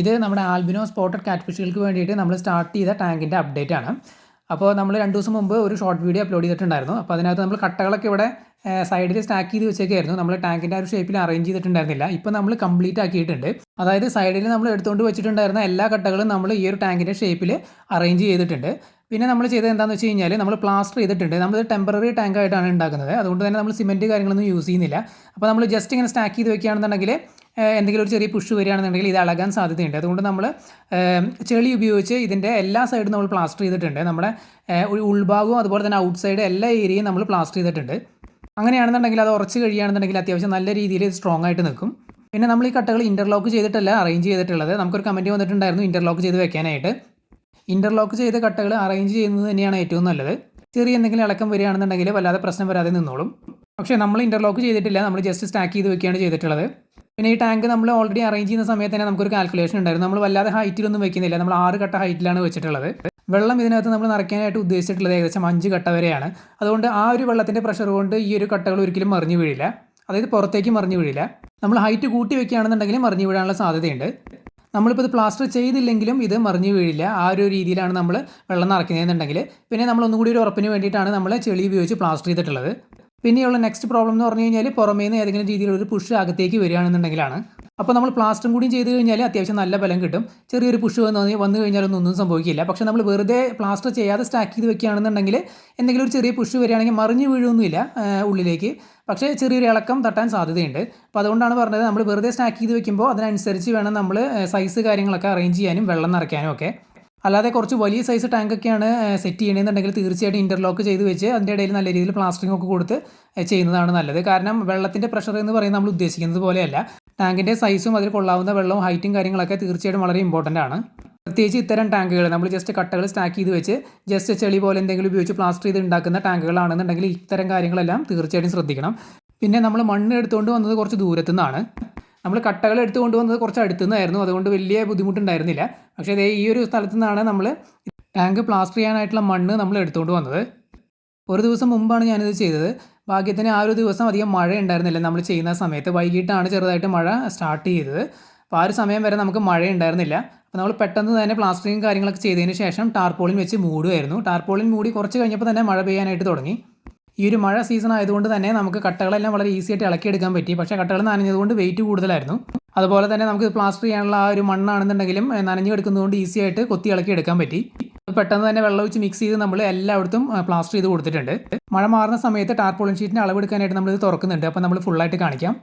ഇത് നമ്മുടെ albino spotted കാറ്റ്ഫിഷുകൾക്ക് വേണ്ടിയിട്ട് നമ്മൾ സ്റ്റാർട്ട് ചെയ്ത ടാങ്കിന്റെ അപ്ഡേറ്റ് ആണ്. അപ്പോൾ നമ്മൾ രണ്ട് ദിവസം മുമ്പ് ഒരു ഷോർട്ട് വീഡിയോ അപ്ലോഡ് ചെയ്തിട്ടുണ്ടായിരുന്നു. അപ്പോൾ അതിനകത്ത് നമ്മൾ കട്ടകളൊക്കെ ഇവിടെ സൈഡിൽ സ്റ്റാക്ക് ചെയ്ത് വെച്ചേക്കായിരുന്നു. നമ്മൾ ടാങ്കിന്റെ ആ ഒരു ഷേപ്പിൽ അറേഞ്ച് ചെയ്തിട്ടുണ്ടായിരുന്നില്ല. ഇപ്പോൾ നമ്മൾ കംപ്ലീറ്റ് ആക്കിയിട്ടുണ്ട്. അതായത് സൈഡിൽ നമ്മൾ എടുത്തുകൊണ്ട് വെച്ചിട്ടുണ്ടായിരുന്ന എല്ലാ കട്ടകളും നമ്മൾ ഈ ഒരു ടാങ്കിന്റെ ഷേപ്പിൽ അറേഞ്ച് ചെയ്തിട്ടുണ്ട്. പിന്നെ നമ്മൾ ചെയ്തത് എന്താണെന്ന് വെച്ച് കഴിഞ്ഞാൽ നമ്മൾ പ്ലാസ്റ്റർ ചെയ്തിട്ടുണ്ട്. നമ്മൾ ടെമ്പററി ടാങ്ക് ആയിട്ടാണ് ഉണ്ടാക്കുന്നത്. അതുകൊണ്ട് തന്നെ നമ്മൾ സിമെന്റ് കാര്യങ്ങളൊന്നും യൂസ് ചെയ്യുന്നില്ല. അപ്പോൾ നമ്മൾ ജസ്റ്റ് ഇങ്ങനെ സ്റ്റാക്ക് ചെയ്ത് വെക്കുകയാണെന്നുണ്ടെങ്കിൽ എന്തെങ്കിലും ഒരു ചെറിയ പുഷ് വരികയാണെന്നുണ്ടെങ്കിൽ ഇത് അളകാൻ സാധ്യതയുണ്ട്. അതുകൊണ്ട് നമ്മൾ ചെളി ഉപയോഗിച്ച് ഇതിന്റെ എല്ലാ സൈഡും നമ്മൾ പ്ലാസ്റ്റർ ചെയ്തിട്ടുണ്ട്. നമ്മുടെ ഉൾഭാഗവും അതുപോലെ തന്നെ ഔട്ട് സൈഡ് എല്ലാ ഏരിയയും നമ്മൾ പ്ലാസ്റ്റർ ചെയ്തിട്ടുണ്ട്. അങ്ങനെയാണെന്നുണ്ടെങ്കിൽ അത് ഉറച്ച് കഴിയുകയാണെന്നുണ്ടെങ്കിൽ അത്യാവശ്യം നല്ല രീതിയിൽ സ്ട്രോങ് ആയിട്ട് നിൽക്കും. പിന്നെ നമ്മൾ ഈ കട്ടകൾ ഇന്റർലോക്ക് ചെയ്തിട്ടല്ല അറേഞ്ച് ചെയ്തിട്ടുള്ളത്. നമുക്കൊരു കമന്റ് വന്നിട്ടുണ്ടായിരുന്നു ഇന്റർലോക്ക് ചെയ്ത് വെക്കാനായിട്ട്. ഇന്റർലോക്ക് ചെയ്ത കട്ടകൾ അറേഞ്ച് ചെയ്യുന്നത് തന്നെയാണ് ഏറ്റവും നല്ലത്. ചെറിയ എന്തെങ്കിലും ഇളക്കം വരികയാണെന്നുണ്ടെങ്കിൽ വല്ലാതെ പ്രശ്നം വരാതെ നിന്നോളും. പക്ഷേ നമ്മൾ ഇന്റർലോക്ക് ചെയ്തിട്ടില്ല നമ്മൾ ജസ്റ്റ് സ്റ്റാക്ക് ചെയ്ത് വെക്കുകയാണ് ചെയ്തിട്ടുള്ളത്. പിന്നെ ഈ ടാങ്ക് നമ്മൾ ഓൾറെഡി അറേഞ്ച് ചെയ്യുന്ന സമയത്ത് തന്നെ നമുക്കൊരു കാൽക്കുലേഷൻ ഉണ്ടായിരുന്നു. നമ്മൾ വല്ലാതെ ഹൈറ്റിലൊന്നും വെക്കുന്നില്ല. നമ്മൾ ആറ് ഘട്ട ഹൈറ്റിലാണ് വെച്ചിട്ടുള്ളത്. വെള്ളം ഇതിനകത്ത് നമ്മൾ നിറയ്ക്കാനായിട്ട് ഉദ്ദേശിച്ചിട്ടുള്ളത് ഏകദേശം അഞ്ച് ഘട്ട വരെയാണ്. അതുകൊണ്ട് ആ ഒരു വെള്ളത്തിന്റെ പ്രഷർ കൊണ്ട് ഈ ഒരു കട്ടകൾ ഒരിക്കലും മറിഞ്ഞു വീഴില്ല. അതായത് പുറത്തേക്ക് മറിഞ്ഞു വീഴില്ല. നമ്മൾ ഹൈറ്റ് കൂട്ടി വെക്കുകയാണെന്നുണ്ടെങ്കിൽ മറിഞ്ഞു വീഴാനുള്ള സാധ്യതയുണ്ട്. നമ്മളിപ്പോൾ ഇത് പ്ലാസ്റ്റർ ചെയ്തില്ലെങ്കിലും ഇത് മറിഞ്ഞു വീഴില്ല. ആ ഒരു രീതിയിലാണ് നമ്മൾ വെള്ളം നിറയ്ക്കുന്നതെന്നുണ്ടെങ്കിൽ. പിന്നെ നമ്മൾ ഒന്നുകൂടി ഒരു ഉറപ്പിന് വേണ്ടിയിട്ടാണ് നമ്മൾ ചെളി ഉപയോഗിച്ച് പ്ലാസ്റ്റർ ചെയ്തിട്ടുള്ളത്. പിന്നെയുള്ള നെക്സ്റ്റ് പ്രോബ്ലം എന്ന് പറഞ്ഞു കഴിഞ്ഞാൽ പുറമേ നിന്ന് ഏതെങ്കിലും രീതിയിലുള്ള ഒരു പുഷ് അകത്തേക്ക് വരികയാണെന്നുണ്ടെങ്കിലാണ്. അപ്പോൾ നമ്മൾ പ്ലാസ്റ്ററും കൂടി ചെയ്ത് കഴിഞ്ഞാൽ അത്യാവശ്യം നല്ല ബലം കിട്ടും. ചെറിയൊരു പുഷ് വന്ന് വന്നു കഴിഞ്ഞാലൊന്നും ഒന്നും സംഭവിക്കില്ല. പക്ഷേ നമ്മൾ വെറുതെ പ്ലാസ്റ്റർ ചെയ്യാതെ സ്റ്റാക്ക് ചെയ്ത് വെക്കുകയാണെന്നുണ്ടെങ്കിൽ എന്തെങ്കിലും ഒരു ചെറിയ പുഷ് വരികയാണെങ്കിൽ മറിഞ്ഞു വീഴൊന്നുമില്ല ഉള്ളിലേക്ക്. പക്ഷേ ചെറിയൊരു ഇളക്കം തട്ടാൻ സാധ്യതയുണ്ട്. അപ്പോൾ അതുകൊണ്ടാണ് പറഞ്ഞത് നമ്മൾ വെറുതെ സ്റ്റാക്ക് ചെയ്ത് വെക്കുമ്പോൾ അതിനനുസരിച്ച് വേണം നമ്മൾ സൈസ് കാര്യങ്ങളൊക്കെ അറേഞ്ച് ചെയ്യാനും വെള്ളം നിറയ്ക്കാനും ഒക്കെ. അല്ലാതെ കുറച്ച് വലിയ സൈസ് ടാങ്കൊക്കെയാണ് സെറ്റ് ചെയ്യണമെന്നുണ്ടെങ്കിൽ തീർച്ചയായിട്ടും ഇന്റർലോക്ക് ചെയ്ത് വെച്ച് അതിന്റെ ഇടയിൽ നല്ല രീതിയിൽ പ്ലാസ്റ്ററിംഗ് ഒക്കെ കൊടുത്ത് ചെയ്യുന്നതാണ് നല്ലത്. കാരണം വെള്ളത്തിന്റെ പ്രഷർ എന്ന് പറയുന്നത് നമ്മൾ ഉദ്ദേശിക്കുന്നത് പോലെയല്ല. ടാങ്കിന്റെ സൈസും അതിൽ കൊള്ളാവുന്ന വെള്ളവും ഹൈറ്റും കാര്യങ്ങളൊക്കെ തീർച്ചയായിട്ടും വളരെ ഇമ്പോർട്ടന്റ് ആണ്. പ്രത്യേകിച്ച് ഇത്തരം ടാങ്കുകൾ നമ്മൾ ജസ്റ്റ് കട്ടകൾ സ്റ്റാക്ക് ചെയ്ത് വെച്ച് ജസ്റ്റ് ചെളി പോലെ എന്തെങ്കിലും ഉപയോഗിച്ച് പ്ലാസ്റ്റർ ചെയ്ത് ഉണ്ടാക്കുന്ന ടാങ്കുകളാണെന്നുണ്ടെങ്കിൽ ഇത്തരം കാര്യങ്ങളെല്ലാം തീർച്ചയായിട്ടും ശ്രദ്ധിക്കണം. പിന്നെ നമ്മൾ മണ്ണ് എടുത്തുകൊണ്ട് വന്നത് കുറച്ച് ദൂരത്തു നിന്നാണ് നമ്മൾ കട്ടകൾ എടുത്തു കൊണ്ടുവന്നത് കുറച്ച് അടുത്തു നിന്നായിരുന്നു അതുകൊണ്ട് വലിയ ബുദ്ധിമുട്ടുണ്ടായിരുന്നില്ല. പക്ഷേ ദേ ഈ ഒരു സ്ഥലത്തു നിന്നാണ് നമ്മൾ ടാങ്ക് പ്ലാസ്റ്റർ ചെയ്യാനായിട്ടുള്ള മണ്ണ് നമ്മൾ എടുത്തുകൊണ്ട് വന്നത്. ഒരു ദിവസം മുമ്പാണ് ഞാനിത് ചെയ്തത്. ഭാഗ്യത്തിന് ആ ഒരു ദിവസം അധികം മഴ ഉണ്ടായിരുന്നില്ല നമ്മൾ ചെയ്യുന്ന സമയത്ത് വൈകിട്ടാണ് ചെറുതായിട്ട് മഴ സ്റ്റാർട്ട് ചെയ്തത്. അപ്പോൾ ആ ഒരു സമയം വരെ നമുക്ക് മഴ ഉണ്ടായിരുന്നില്ല അപ്പോൾ നമ്മൾ പെട്ടെന്ന് തന്നെ പ്ലാസ്റ്ററിങ് കാര്യങ്ങളൊക്കെ ചെയ്തതിന് ശേഷം ടാർപോളിൻ വെച്ച് മൂടുമായിരുന്നു ടാർപോളിൻ മൂടി കുറച്ച് കഴിഞ്ഞപ്പോൾ തന്നെ മഴ പെയ്യാനായിട്ട് തുടങ്ങി. ഈ ഒരു മഴ സീസൺ ആയതുകൊണ്ട് തന്നെ നമുക്ക് കട്ടകളെല്ലാം വളരെ ഈസി ആയിട്ട് ഇളക്കിയെടുക്കാൻ പറ്റി. പക്ഷേ കട്ടകൾ നനഞ്ഞതുകൊണ്ട് വെയിറ്റ് കൂടുതലായിരുന്നു. അതുപോലെ തന്നെ നമുക്ക് പ്ലാസ്റ്റർ ചെയ്യാനുള്ള ആ ഒരു മണ്ണാണെന്നുണ്ടെങ്കിലും നനഞ്ഞു കിടക്കുന്നതുകൊണ്ട് ഈസി ആയിട്ട് കൊത്തി ഇളക്കി എടുക്കാൻ പറ്റി. പെട്ടെന്ന് തന്നെ വെള്ളം ഒഴിച്ച് മിക്സ് ചെയ്ത് നമ്മൾ എല്ലായിടത്തും പ്ലാസ്റ്റർ ചെയ്ത് കൊടുത്തിട്ടുണ്ട്. മഴ മാറുന്ന സമയത്ത് ടാർപോളിൻ ഷീറ്റിന്റെ അളവെടുക്കാനായിട്ട് നമ്മൾ ഇത് തുറക്കുന്നുണ്ട്. അപ്പോൾ നമ്മൾ ഫുള്ളായിട്ട് കാണിക്കാം.